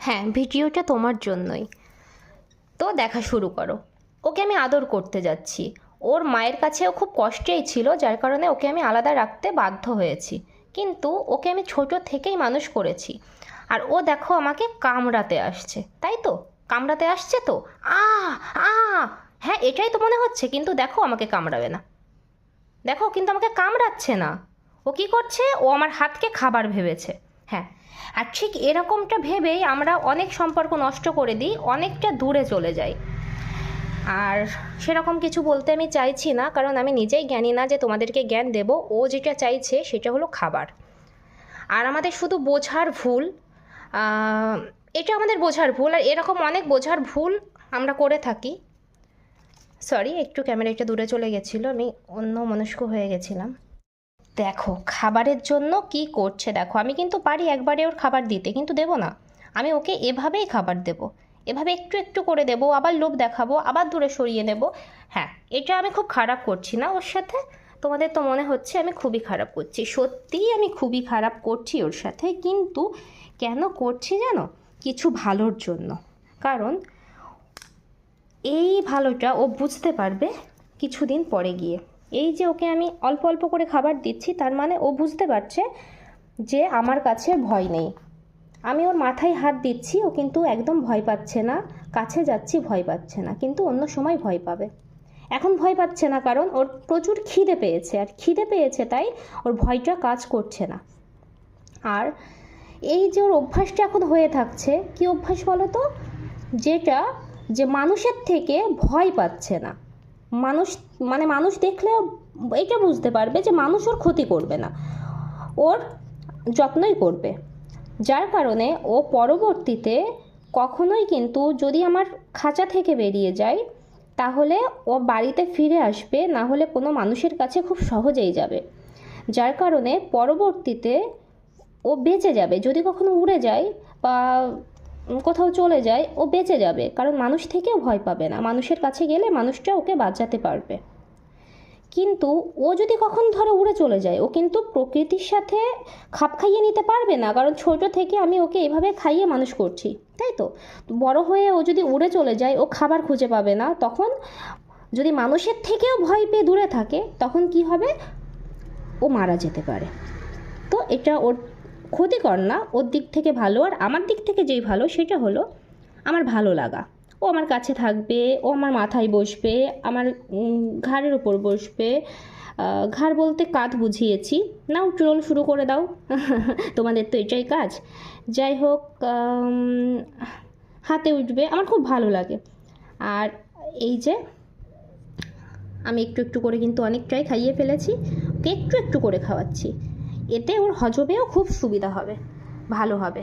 হ্যাঁ ভিডিওটা তোমার জন্যই। তো দেখা শুরু করো। ওকে আমি আদর করতে যাচ্ছি। ওর মায়ের কাছেও খুব কষ্টেই ছিল, যার কারণে ওকে আমি আলাদা রাখতে বাধ্য হয়েছি। কিন্তু ওকে আমি ছোট থেকেই মানুষ করেছি। আর ও দেখো আমাকে কামড়াতে আসছে, তাই তো? কামড়াতে আসছে তো? আ আ হ্যাঁ এটাই তো মনে হচ্ছে, কিন্তু দেখো আমাকে কামড়াবে না। দেখো, কিন্তু আমাকে কামড়াচ্ছে না। ও কি করছে? ও আমার হাতকে খাবার ভেবেছে। হ্যাঁ আর ঠিক এরকমটা ভেবেই আমরা অনেক সম্পর্ক নষ্ট করে দিই, অনেকটা দূরে চলে যাই। আর সেরকম কিছু বলতে আমি চাইছি না, কারণ আমি নিজেই জ্ঞানী না যে তোমাদেরকে জ্ঞান দেব, ও যেটা চাইছে সেটা হলো খাবার। আর আমাদের শুধু বোঝার ভুল এটা আমাদের বোঝার ভুল, আর এরকম অনেক বোঝার ভুল আমরা করে থাকি। সরি একটু ক্যামেরাটা দূরে চলে গেছিল, আমি অন্য মনস্ক হয়ে গেছিলাম। দেখো, খাবারের জন্য কি করছে দেখো। আমি কিন্তু পারি একবারে ওর খাবার দিতে, কিন্তু দেবো না। আমি ওকে এভাবেই খাবার দেবো। এভাবে একটু একটু করে দেবো, আবার লোভ দেখাবো, আবার দূরে সরিয়ে নেব। হ্যাঁ এটা আমি খুব খারাপ করছি না ওর সাথে। তোমাদের তো মনে হচ্ছে আমি খুবই খারাপ করছি। সত্যিই আমি খুবই খারাপ করছি ওর সাথে, কিন্তু কেন করছি জানো? কিছু ভালোর জন্য। কারণ এই ভালোটা ও বুঝতে পারবে কিছুদিন পরে গিয়ে। এই যে ওকে আমি অল্প অল্প করে খাবার দিচ্ছি, তার মানে ও বুঝতে পারছে যে আমার কাছে ভয় নেই। আমি ওর মাথায় হাত দিচ্ছি, ও কিন্তু একদম ভয় পাচ্ছে না, কাছে যাচ্ছি, ভয় পাচ্ছে না, কিন্তু অন্য সময় ভয় পাবে। এখন ভয় পাচ্ছে না, কারণ ওর প্রচুর খিদে পেয়েছে, আর খিদে পেয়েছে তাই ওর ভয়টা কাজ করছে না। আর এই যে ওর অভ্যাসটা এখন হয়ে থাকছে, কি অভ্যাস বলো তো? যেটা যে মানুষের থেকে ভয় পাচ্ছে না। মানুষ মানে মানুষ দেখলে এটা বুঝতে পারবে যে মানুষ ওর ক্ষতি করবে না। ওর যত্নই করবে। যার কারণে ও পরবর্তীতে কখনোই কিন্তু যদি আমার খাঁচা থেকে বেরিয়ে যায়, তাহলে ও বাড়িতে ফিরে আসবে, না হলে কোনো মানুষের কাছে খুব সহজেই যাবে। যার কারণে পরবর্তীতে ও বেঁচে যাবে। যদি কখনো উড়ে যায় বা কোথাও চলে যায়, ও বেঁচে যাবে। কারণ মানুষ থেকেও ভয় পাবে না। মানুষের কাছে গেলে মানুষটা ওকে বাঁচাতে পারবে। কিন্তু ও যদি কখন ধরো উড়ে চলে যায়, ও কিন্তু প্রকৃতির সাথে খাপ খাইয়ে নিতে পারবে না। কারণ ছোট থেকে আমি ওকে এভাবে খাইয়ে মানুষ করছি, তাই তো? বড় হয়ে ও যদি উড়ে চলে যায়, ও খাবার খুঁজে পাবে না। তখন যদি মানুষের থেকেও ভয় পেয়ে দূরে থাকে, তখন কি হবে? ও মারা যেতে পারে। তো এটা ওর ক্ষতিকর না, ওর দিক থেকে ভালো আর আমার দিক থেকে যেই ভালো সেটা হলো আমার ভালো লাগা। ও আমার কাছে থাকবে, ও আমার মাথায় বসবে, আমার ঘাড়ের উপর বসবে। ঘাড় বলতে কাঁধ বুঝিয়েছি। নাও ট্রোল শুরু করে দাও। তোমাদের তো এটাই কাজ। যাই হোক হাতে উঠবে, আমার খুব ভালো লাগে। আর এই যে, আমি একটু একটু করে কিন্তু অনেকটাই খাইয়ে ফেলেছি। ওকে একটু একটু করে খাওয়াচ্ছি। এতে ওর হজমেও খুব সুবিধা হবে ভালো হবে।